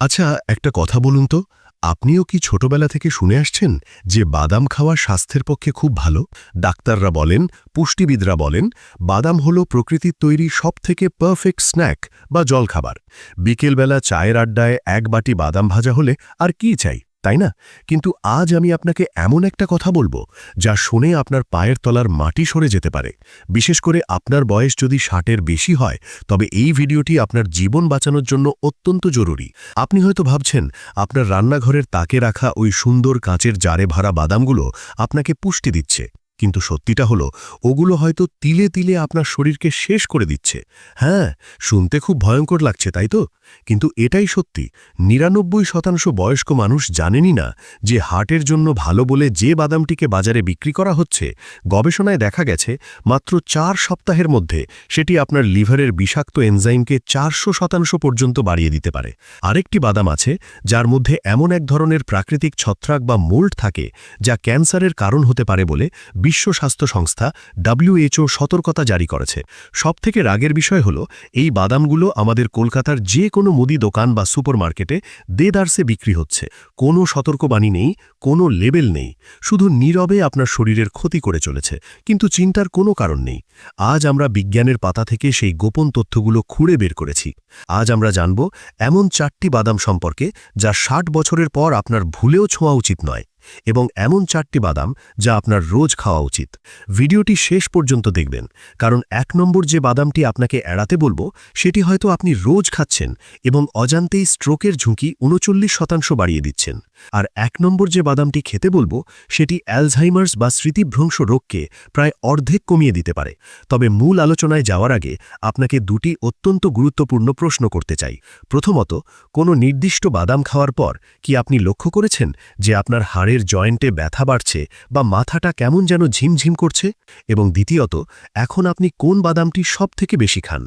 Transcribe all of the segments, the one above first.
আচ্ছা একটা কথা বলুন তো। আপনিও কি ছোটবেলা থেকে শুনে আসছেন যে বাদাম খাওয়া স্বাস্থ্যের পক্ষে খুব ভালো? ডাক্তাররা বলেন, পুষ্টিবিদরা বলেন, বাদাম হলো প্রকৃতির তৈরি সবথেকে পারফেক্ট স্ন্যাক বা জলখাবার। বিকেলবেলা চায়ের আড্ডায় এক বাটি বাদাম ভাজা হলে আর কি চাই? তাই না? কিন্তু আজ আমি আপনাকে এমন একটা কথা বলব, যা শুনে আপনার পায়ের তলার মাটি সরে যেতে পারে। বিশেষ করে আপনার বয়স যদি ষাটের বেশি হয়, তবে এই ভিডিওটি আপনার জীবন বাঁচানোর জন্য অত্যন্ত জরুরি। আপনি হয়তো ভাবছেন, আপনার রান্নাঘরের তাকে রাখা ওই সুন্দর কাঁচের জারে ভরা বাদামগুলো আপনাকে পুষ্টি দিচ্ছে। কিন্তু সত্যিটা হলো, ওগুলো হয়তো তিলে তিলে আপনার শরীরকে শেষ করে দিচ্ছে। হ্যাঁ শুনতে খুব ভয়ঙ্কর লাগছে, তাই তো? কিন্তু এটাই সত্যি, নিরানব্বই শতাংশ বয়স্ক মানুষ জানেনই না যে হার্টের জন্য ভালো বলে যে বাদামটিকে বাজারে বিক্রি করা হচ্ছে, গবেষণায় দেখা গেছে মাত্র চার সপ্তাহের মধ্যে সেটি আপনার লিভারের বিষাক্ত এনজাইমকে চারশো শতাংশ পর্যন্ত বাড়িয়ে দিতে পারে। আরেকটি বাদাম আছে, যার মধ্যে এমন এক ধরনের প্রাকৃতিক ছত্রাক বা মোল্ড থাকে, যা ক্যান্সারের কারণ হতে পারে বলে বিশ্ব স্বাস্থ্য সংস্থা ডাব্লিউএইচও সতর্কতা জারি করেছে। সবথেকে রাগের বিষয় হল, এই বাদামগুলো আমাদের কলকাতার যে কোনো মুদি দোকান বা সুপারমার্কেটে দেদারসে বিক্রি হচ্ছে। কোনো সতর্কবাণী নেই, কোনো লেবেল নেই। শুধু নীরবে আপনার শরীরের ক্ষতি করে চলেছে, কিন্তু চিন্তার কোনো কারণ নেই। আজ আমরা বিজ্ঞানের পাতা থেকে সেই গোপন তথ্যগুলো খুঁড়ে বের করেছি। আজ আমরা জানব, এমন চারটি বাদাম সম্পর্কে যা ষাট বছরের পর আপনার ভুলেও ছোঁয়া উচিত নয়। এবং এমন চারটি বাদাম যা আপনার রোজ খাওয়া উচিত। ভিডিওটি শেষ পর্যন্ত দেখবেন, কারণ এক নম্বর যে বাদামটি আপনাকে এড়াতে বলব, সেটি হয়তো আপনি রোজ খাচ্ছেন এবং অজান্তেই স্ট্রোকের ঝুঁকি উনচল্লিশ শতাংশ বাড়িয়ে দিচ্ছেন। আর এক নম্বর যে বাদামটি খেতে বলব, সেটি অ্যালঝাইমার্স বা স্মৃতিভ্রংশ রোগকে প্রায় অর্ধেক কমিয়ে দিতে পারে। তবে মূল আলোচনায় যাওয়ার আগে আপনাকে দুটি অত্যন্ত গুরুত্বপূর্ণ প্রশ্ন করতে চাই। প্রথমত, কোনো নির্দিষ্ট বাদাম খাওয়ার পর কি আপনি লক্ষ্য করেছেন যে আপনার হাড়ের জয়েন্টে ব্যথা বাড়ছে বা মাথাটা কেমন যেন ঝিমঝিম করছে? এবং দ্বিতীয়ত, এখন আপনি কোন বাদামটি সব থেকে বেশি খান?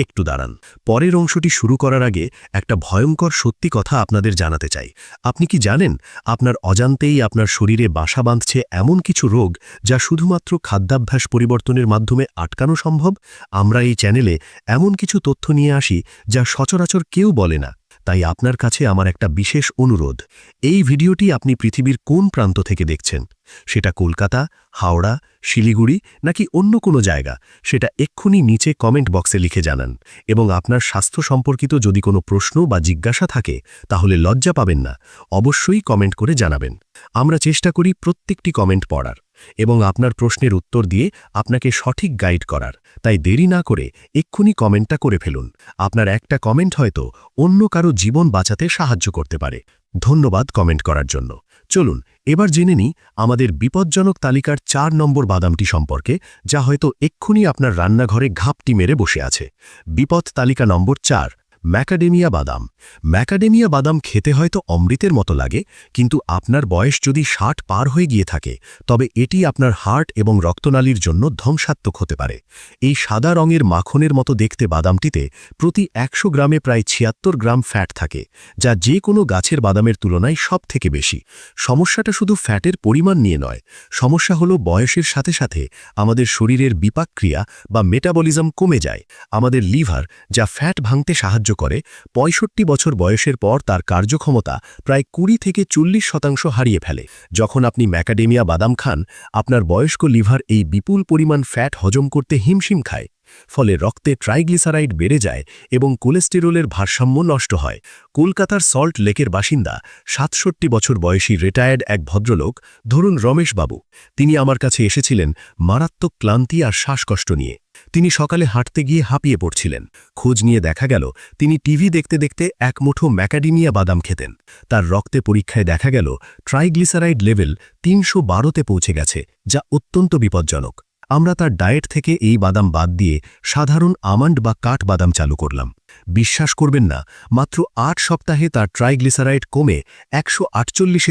একটু দাঁড়ান। পরের অংশটি শুরু করার আগে একটা ভয়ঙ্কর সত্যি কথা আপনাদের জানাতে চাই। আপনি কি জানেন, আপনার অজান্তেই আপনার শরীরে বাসা বাঁধছে এমন কিছু রোগ যা শুধুমাত্র খাদ্যাভ্যাস পরিবর্তনের মাধ্যমে আটকানো সম্ভব? আমরা এই চ্যানেলে এমন কিছু তথ্য নিয়ে আসি যা সচরাচর কেউ বলে না। তাই আপনার কাছে আমার একটা বিশেষ অনুরোধ। এই ভিডিওটি আপনি পৃথিবীর কোন প্রান্ত থেকে দেখছেন? সেটা কলকাতা, হাওড়া, শিলিগুড়ি নাকি অন্য কোনো জায়গা? সেটা এক্ষুনি নিচে কমেন্ট বক্সে লিখে জানান। এবং আপনার স্বাস্থ্য সম্পর্কিত যদি কোনো প্রশ্ন বা জিজ্ঞাসা থাকে, তাহলে লজ্জা পাবেন না। অবশ্যই কমেন্ট করে জানাবেন। আমরা চেষ্টা করি প্রত্যেকটি কমেন্ট পড়ার। এবং আপনার প্রশ্নের উত্তর দিয়ে আপনাকে সঠিক গাইড করার। তাই দেরি না করে এক্ষুনি কমেন্টটা করে ফেলুন। আপনার একটা কমেন্ট হয়তো অন্য কারও জীবন বাঁচাতে সাহায্য করতে পারে। ধন্যবাদ কমেন্ট করার জন্য। চলুন, এবার জেনে নিই আমাদের বিপজ্জনক তালিকার চার নম্বর বাদামটি সম্পর্কে, যা হয়তো এক্ষুনি আপনার রান্নাঘরে ঘাপটি মেরে বসে আছে। বিপদ তালিকা নম্বর চার ম্যাকাডেমিয়া বাদাম। ম্যাকাডেমিয়া বাদাম খেতে হয়তো অমৃতের মতো লাগে, কিন্তু আপনার বয়স যদি ষাট পার হয়ে গিয়ে থাকে, তবে এটি আপনার হার্ট এবং রক্তনালীর জন্য ধ্বংসাত্মক হতে পারে। এই সাদা রঙের মাখনের মতো দেখতে বাদামটিতে প্রতি একশো গ্রামে প্রায় ছিয়াত্তর গ্রাম ফ্যাট থাকে, যা যে কোনো গাছের বাদামের তুলনায় সব থেকে বেশি। সমস্যাটা শুধু ফ্যাটের পরিমাণ নিয়ে নয়, সমস্যা হলো বয়সের সাথে সাথে আমাদের শরীরের বিপাকক্রিয়া বা মেটাবলিজম কমে যায়। আমাদের লিভার, যা ফ্যাট ভাঙতে সাহায্য করে, পঁয়ষট্টি বছর বয়সের পর তার কার্যক্ষমতা প্রায় কুড়ি থেকে চল্লিশ শতাংশ হারিয়ে ফেলে। যখন আপনি ম্যাকাডেমিয়া বাদাম খান, আপনার বয়স্ক লিভার এই বিপুল পরিমাণ ফ্যাট হজম করতে হিমশিম খায়, ফলে রক্তে ট্রাইগ্লিসারাইড বেড়ে যায় এবং কোলেস্টেরলের ভারসাম্য নষ্ট হয়। কলকাতার সল্ট লেকের বাসিন্দা, সাতষট্টি বছর বয়সী রিটায়ার্ড এক ভদ্রলোক, ধরুন রমেশবাবু, তিনি আমার কাছে এসেছিলেন মারাত্মক ক্লান্তি আর শ্বাসকষ্ট নিয়ে। তিনি সকালে হাঁটতে গিয়ে হাঁপিয়ে পড়ছিলেন। খোঁজ নিয়ে দেখা গেল, তিনি টিভি দেখতে দেখতে এক মুঠো ম্যাকাডিমিয়া বাদাম খেতেন। তার রক্তে পরীক্ষায় দেখা গেল, ট্রাইগ্লিসারাইড লেভেল তিনশো বারোতে পৌঁছে গেছে, যা অত্যন্ত বিপজ্জনক। আমরা তার ডায়েট থেকে এই বাদাম বাদ দিয়ে সাধারণ আমান্ড বা কাঠ বাদাম চালু করলাম। বিশ্বাস করবেন না, মাত্র আট সপ্তাহে তার ট্রাইগ্লিসারাইড কমে একশো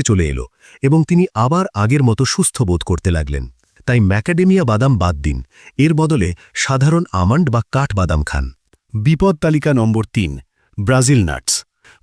চলে এলো এবং তিনি আবার আগের মতো সুস্থ বোধ করতে লাগলেন। তাই ম্যাকাডেমিয়া বাদাম বাদ দিন। এর বদলে সাধারণ আমান্ড বা কাঠ বাদাম খান। বিপদ তালিকা নম্বর তিন, ব্রাজিল নাটস।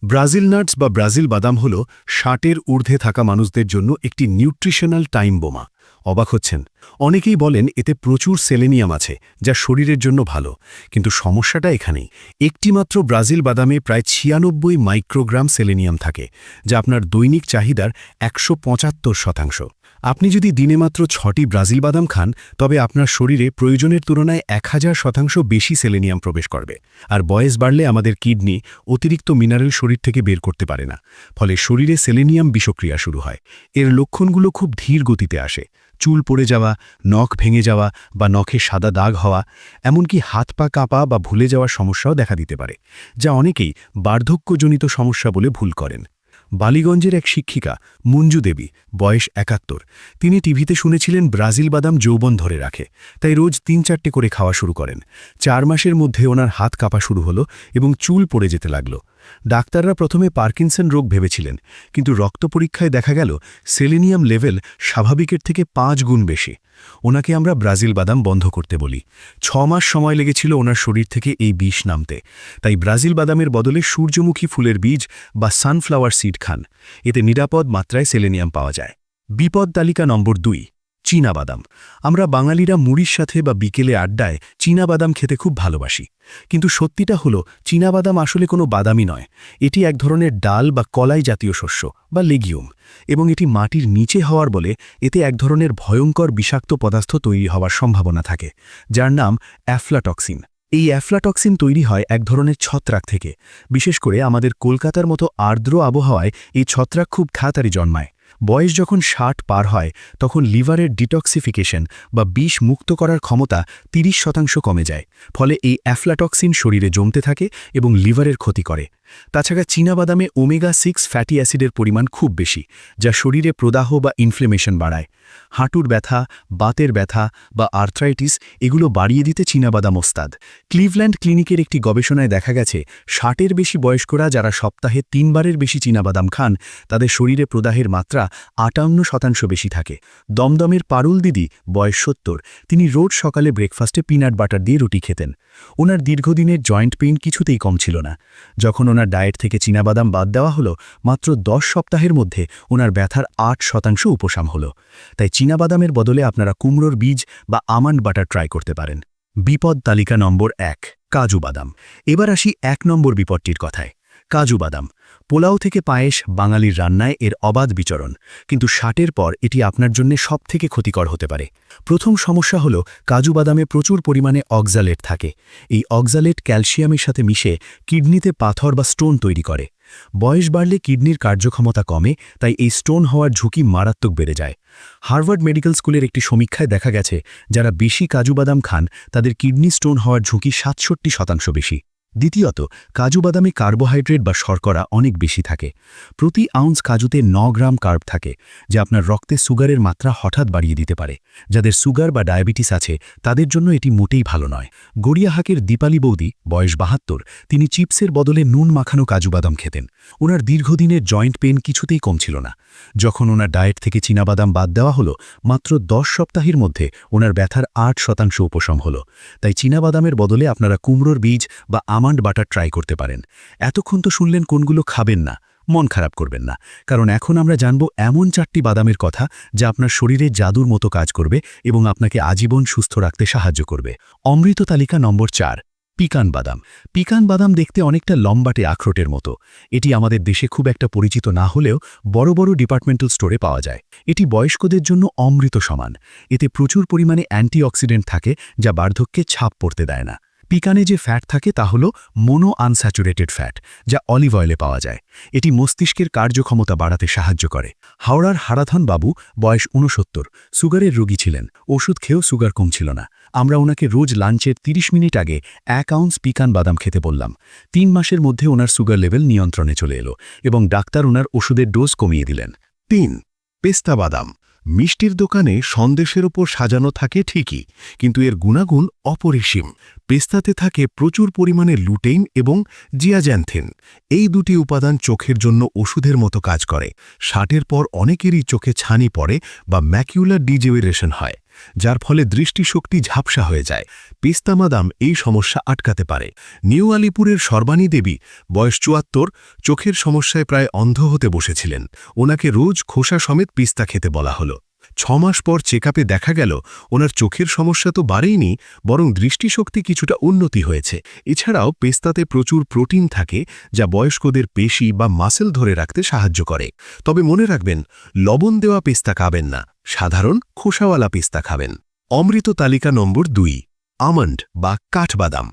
ব্রাজিল নাটস বা ব্রাজিল বাদাম হল ষাটের ঊর্ধ্বে থাকা মানুষদের জন্য একটি নিউট্রিশনাল টাইম বোমা। অবাক হচ্ছেন। অনেকেই বলেন এতে প্রচুর সেলেনিয়াম আছে, যা শরীরের জন্য ভালো। কিন্তু সমস্যাটা এখানেই। একটিমাত্র ব্রাজিল বাদামে প্রায় ছিয়ানব্বই মাইক্রোগ্রাম সেলেনিয়াম থাকে, যা আপনার দৈনিক চাহিদার একশো পঁচাত্তর শতাংশ। আপনি যদি দিনে মাত্র ছটি ব্রাজিল বাদাম খান, তবে আপনার শরীরে প্রয়োজনের তুলনায় এক হাজার শতাংশ বেশি সেলেনিয়াম প্রবেশ করবে। আর বয়স বাড়লে আমাদের কিডনি অতিরিক্ত মিনারেল শরীর থেকে বের করতে পারে না। ফলে শরীরে সেলেনিয়াম বিষক্রিয়া শুরু হয়। এর লক্ষণগুলো খুব ধীর গতিতে আসে। চুল পড়ে যাওয়া, নখ ভেঙে যাওয়া বা নখে সাদা দাগ হওয়া, এমনকি হাত পা কাঁপা বা ভুলে যাওয়ার সমস্যাও দেখা দিতে পারে, যা অনেকেই বার্ধক্যজনিত সমস্যা বলে ভুল করেন। বালিগঞ্জের এক শিক্ষিকা, মঞ্জু দেবী, বয়স একাত্তর। তিনি টিভিতে শুনেছিলেন ব্রাজিল বাদাম যৌবন ধরে রাখে, তাই রোজ তিন চারটে করে খাওয়া শুরু করেন। চার মাসের মধ্যে ওনার হাত কাঁপা শুরু হলো এবং চুল পড়ে যেতে লাগল। ডাক্তাররা প্রথমে পার্কিনসন রোগ ভেবেছিলেন, কিন্তু রক্ত পরীক্ষায় দেখা গেল সেলেনিয়াম লেভেল স্বাভাবিকের থেকে পাঁচ গুণ বেশি। ওনাকে আমরা ব্রাজিল বাদাম বন্ধ করতে বলি। ছ মাস সময় লেগেছিল ওনার শরীর থেকে এই বিষ নামতে। তাই ব্রাজিল বাদামের বদলে সূর্যমুখী ফুলের বীজ বা সানফ্লাওয়ার সিড খান। এতে নিরাপদ মাত্রায় সেলেনিয়াম পাওয়া যায়। বিপদ তালিকা নম্বর দুই। বাদাম আমরা বাঙালিরা মুড়ির সাথে বা বিকেলে আড্ডায় বাদাম খেতে খুব ভালোবাসি। কিন্তু সত্যিটা হলো বাদাম আসলে কোনো বাদামই নয়। এটি এক ধরনের ডাল বা কলাই জাতীয় শস্য বা লেগিউম। এবং এটি মাটির নিচে হওয়ার বলে এতে এক ধরনের ভয়ঙ্কর বিষাক্ত পদার্থ তৈরি হওয়ার সম্ভাবনা থাকে, যার নাম অ্যাফ্লাটক্সিন। এই অ্যাফ্লাটক্সিন তৈরি হয় এক ধরনের ছত্রাক থেকে। বিশেষ করে আমাদের কলকাতার মতো আর্দ্র আবহাওয়ায় এই ছত্রাক খুব খাতারি জন্মায়। বয়স যখন ষাট পার হয়, তখন লিভারের ডিটক্সিফিকেশন বা বিষ মুক্ত করার ক্ষমতা ৩০ শতাংশ কমে যায়, ফলে এই অ্যাফ্লাটক্সিন শরীরে জমতে থাকে এবং লিভারের ক্ষতি করে। তাছাড়া চীনাবাদামে ওমেগা সিক্স ফ্যাটি অ্যাসিডের পরিমাণ খুব বেশি, যা শরীরে প্রদাহ বা ইনফ্লেমেশন বাড়ায়। হাঁটুর ব্যথা, বাতের ব্যথা বা আর্থ্রাইটিস এগুলো বাড়িয়ে দিতে চীনাবাদাম ওস্তাদ। ক্লিভল্যান্ড ক্লিনিকের একটি গবেষণায় দেখা গেছে, ষাটের বেশি বয়স্করা যারা সপ্তাহে তিনবারের বেশি চীনাবাদাম খান, তাদের শরীরে প্রদাহের মাত্রা আটান্ন শতাংশ বেশি থাকে। দমদমের পারুল দিদি, বয়স সত্তর, তিনি রোজ সকালে ব্রেকফাস্টে পিনাট বাটার দিয়ে রুটি খেতেন। ওনার দীর্ঘদিনের জয়েন্ট পেইন কিছুতেই কম ছিল না। যখন ওনার ডায়েট থেকে চীনাবাদাম বাদ দেওয়া হলো, মাত্র দশ সপ্তাহের মধ্যে ওনার ব্যথার আট শতাংশ উপশাম হলো। তাই চীনাবাদামের বদলে আপনারা কুমড়োর বীজ বা আমান্ড বাটার ট্রাই করতে পারেন। বিপদ তালিকা নম্বর এক, কাজু বাদাম। এবার আসি এক নম্বর বিপদটির কথায়। কাজু বাদাম। পোলাও থেকে পায়েস বাঙালির রান্নায় এর অবাধ বিচরণ। কিন্তু ষাটের পর এটি আপনার জন্য সবথেকে ক্ষতিকর হতে পারে। প্রথম সমস্যা হল, কাজু বাদামে প্রচুর পরিমাণে অক্সালেট থাকে। এই অক্সালেট ক্যালসিয়ামের সাথে মিশে কিডনিতে পাথর বা স্টোন তৈরি করে। বয়স বাড়লে কিডনির কার্যক্ষমতা কমে, তাই এই স্টোন হওয়ার ঝুঁকি মারাত্মক বেড়ে যায়। হার্ভার্ড মেডিকেল স্কুলের একটি সমীক্ষায় দেখা গেছে, যারা বেশি কাজু বাদাম খান, তাদের কিডনি স্টোন হওয়ার ঝুঁকি সাতষট্টি শতাংশ বেশি। দ্বিতীয়ত, কাজু বাদামে কার্বোহাইড্রেট বা শর্করা অনেক বেশি থাকে। প্রতি আউন্স কাজুতে ন গ্রাম কার্ব থাকে, যা আপনার রক্তে সুগারের মাত্রা হঠাৎ বাড়িয়ে দিতে পারে। যাদের সুগার বা ডায়াবেটিস আছে, তাদের জন্য এটি মোটেই ভালো নয়। গড়িয়াহাকের দীপালি বৌদি, বয়স বাহাত্তর, তিনি চিপসের বদলে নুন মাখানো কাজু বাদাম খেতেন। ওনার দীর্ঘদিনের জয়েন্ট পেন কিছুতেই কমছিল না। যখন ওনার ডায়েট থেকে চীনাবাদাম বাদ দেওয়া হলো, মাত্র দশ সপ্তাহের মধ্যে ওনার ব্যথার আট শতাংশ উপশম হলো। তাই চীনাবাদামের বদলে আপনারা কুমড়োর বীজ বা আমান্ড বাটার ট্রাই করতে পারেন। এতক্ষণ তো শুনলেন কোনগুলো খাবেন না, মন খারাপ করবেন না। কারণ এখন আমরা জানব এমন চারটি বাদামের কথা যা আপনার শরীরে জাদুর মতো কাজ করবে এবং আপনাকে আজীবন সুস্থ রাখতে সাহায্য করবে। অমৃত তালিকা নম্বর চার, পিকান বাদাম। পিকান বাদাম দেখতে অনেকটা লম্বাটে আখরোটের মতো। এটি আমাদের দেশে খুব একটা পরিচিত না হলেও বড় বড় ডিপার্টমেন্টাল স্টোরে পাওয়া যায়। এটি বয়স্কদের জন্য অমৃত সমান। এতে প্রচুর পরিমাণে অ্যান্টিঅক্সিডেন্ট থাকে যা বার্ধক্যে ছাপ পড়তে দেয় না। পিকানে যে ফ্যাট থাকে তা হল মোনো আনস্যাচুরেটেড ফ্যাট যা অলিভ অয়েলে পাওয়া যায়। এটি মস্তিষ্কের কার্যক্ষমতা বাড়াতে সাহায্য করে। হাওড়ার হারাধন বাবু বয়স ঊনসত্তর, সুগারের রোগী ছিলেন। ওষুধ খেয়েও সুগার কমছিল না। আমরা ওনাকে রোজ লাঞ্চের ৩০ মিনিট আগে এক আউন্স পিকান বাদাম খেতে বললাম। তিন মাসের মধ্যে ওনার সুগার লেভেল নিয়ন্ত্রণে চলে এলো এবং ডাক্তার ওনার ওষুধের ডোজ কমিয়ে দিলেন। তিন, পেস্তা বাদাম। মিষ্টির দোকানে সন্দেশের ওপর সাজানো থাকে ঠিকই, কিন্তু এর গুণাগুণ অপরিসীম। পেস্তাতে থাকে প্রচুর পরিমাণে লুটেইন এবং জিয়াজ্যান্থেন। এই দুটি উপাদান চোখের জন্য ওষুধের মতো কাজ করে। ষাটের পর অনেকেরই চোখে ছানি পড়ে বা ম্যাকিউলার ডিজেউরেশন হয়। যার ফলে দৃষ্টিশক্তি ঝাপসা হয়ে যায়। পিস্তামাদাম এই সমস্যা আটকাতে পারে। নিউ আলিপুরের সর্বাণী দেবী বয়স চুয়াত্তর, চোখের সমস্যায় প্রায় অন্ধ হতে বসেছিলেন। ওনাকে রোজ খোসা সমেত পিস্তা খেতে বলা হলো। ছমাস পর চেক দেখা গেল, ওনার চোখের সমস্যা তো বাড়েইনি, বরং দৃষ্টিশক্তি কিছুটা উন্নতি হয়েছে। এছাড়াও পেস্তাতে প্রচুর প্রোটিন থাকে, যা বয়স্কদের পেশি বা মাসেল ধরে রাখতে সাহায্য করে। তবে মনে রাখবেন, লবণ দেওয়া পেস্তা খাবেন না, সাধারণ খোসাওয়ালা পেস্তা খাবেন। অমৃত তালিকা নম্বর দুই। আমন্ড বা কাঠবাদাম।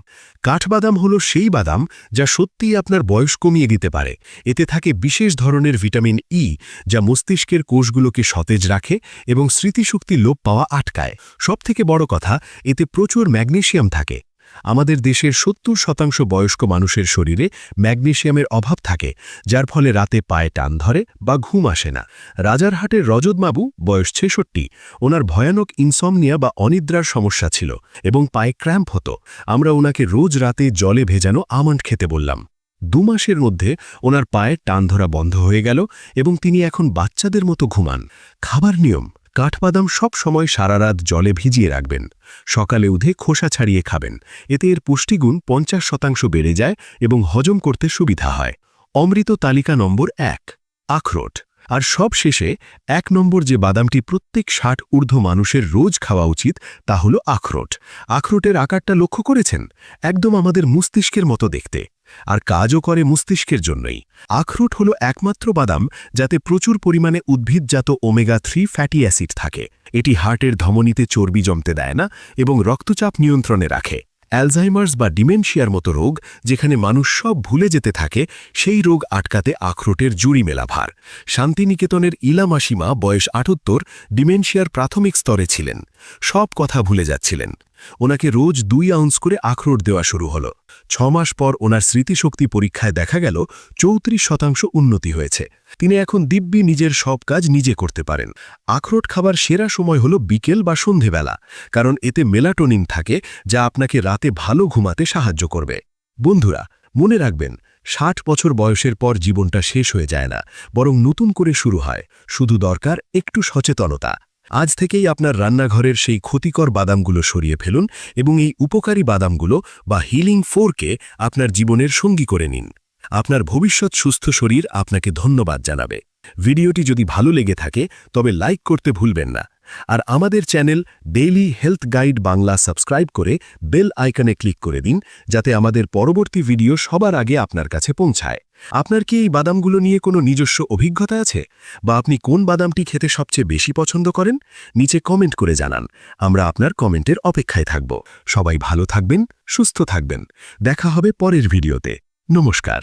কাঠবাদাম হল সেই বাদাম যা সত্যিই আপনার বয়স কমিয়ে দিতে পারে। এতে থাকে বিশেষ ধরনের ভিটামিন ই যা মস্তিষ্কের কোষগুলোকে সতেজ রাখে এবং স্মৃতিশক্তি লোপ পাওয়া আটকায়। সবথেকে বড় কথা, এতে প্রচুর ম্যাগনেশিয়াম থাকে। আমাদের দেশের সত্তর শতাংশ বয়স্ক মানুষের শরীরে ম্যাগনেশিয়ামের অভাব থাকে, যার ফলে রাতে পায়ে টান ধরে বা ঘুম আসে না। রাজারহাটের রজতবাবু বয়স ছেষট্টি, ওনার ভয়ানক ইনসমনিয়া বা অনিদ্রার সমস্যা ছিল এবং পায়ে ক্র্যাম্প হতো। আমরা ওনাকে রোজ রাতে জলে ভেজানো আমন্ড খেতে বললাম। দু মাসের মধ্যে ওনার পায়ের টান ধরা বন্ধ হয়ে গেল এবং তিনি এখন বাচ্চাদের মতো ঘুমান। খাবার নিয়ম কাঠবাদাম সব সময় সারা রাত জলে ভিজিয়ে রাখবেন। সকালে উঠে খোসা ছাড়িয়ে খাবেন। এতে এর পুষ্টিগুণ পঞ্চাশ শতাংশ বেড়ে যায় এবং হজম করতে সুবিধা হয়। অমৃত তালিকা নম্বর এক, আখরোট। আর সব শেষে এক নম্বর যে বাদামটি প্রত্যেক ষাট ঊর্ধ্ব মানুষের রোজ খাওয়া উচিত, তা হল আখরোট। আখরোটের আকারটা লক্ষ্য করেছেন? একদম আমাদের মস্তিষ্কের মতো দেখতে। আর কাজও করে মস্তিষ্কের জন্যই। আখরোট হল একমাত্র বাদাম যাতে প্রচুর পরিমাণে উদ্ভিদজাত ওমেগা থ্রি ফ্যাটি অ্যাসিড থাকে। এটি হার্টের ধমনীতে চর্বি জমতে দেয় না এবং রক্তচাপ নিয়ন্ত্রণে রাখে। অ্যালজাইমার্স বা ডিমেনশিয়ার মতো রোগ যেখানে মানুষ সব ভুলে যেতে থাকে, সেই রোগ আটকাতে আখরোটের জুড়ি মেলা ভার। শান্তিনিকেতনের ইলামাসিমা বয়স আটাত্তর, ডিমেনশিয়ার প্রাথমিক স্তরে ছিলেন। সব কথা ভুলে যাচ্ছিলেন। ওনাকে রোজ দুই আউন্স করে আখরোট দেওয়া শুরু হলো। ছ মাস পর ওনার স্মৃতিশক্তি পরীক্ষায় দেখা গেল, চৌত্রিশ শতাংশ উন্নতি হয়েছে। তিনি এখন দিব্যি নিজের সব কাজ নিজে করতে পারেন। আখরোট খাবার সেরা সময় হল বিকেল বা সন্ধেবেলা, কারণ এতে মেলাটোনিন থাকে, যা আপনাকে রাতে ভালো ঘুমাতে সাহায্য করবে। বন্ধুরা, মনে রাখবেন, ষাট বছর বয়সের পর জীবনটা শেষ হয়ে যায় না, বরং নতুন করে শুরু হয়। শুধু দরকার একটু সচেতনতা। আজ থেকেই আপনার রান্নাঘরের সেই ক্ষতিকর বাদামগুলো সরিয়ে ফেলুন এবং এই উপকারী বাদামগুলো বা হিলিং ফোরকে আপনার জীবনের সঙ্গী করে নিন। আপনার ভবিষ্যৎ সুস্থ শরীর আপনাকে ধন্যবাদ জানাবে। ভিডিওটি যদি ভালো লেগে থাকে, তবে লাইক করতে ভুলবেন না। আর আমাদের channel daily health guide Bangla subscribe করে বেল আইকনে ক্লিক করে দিন, যাতে আমাদের পরবর্তী ভিডিও সবার আগে আপনার কাছে পৌঁছায়। আপনার কি এই বাদামগুলো নিয়ে কোনো নিজস্ব অভিজ্ঞতা আছে? বা আপনি কোন বাদামটি খেতে সবচেয়ে বেশি পছন্দ করেন? নিচে কমেন্ট করে জানান, আমরা আপনার কমেন্টের অপেক্ষায় থাকব। সবাই ভালো থাকবেন, সুস্থ থাকবেন। দেখা হবে পরের ভিডিওতে। নমস্কার।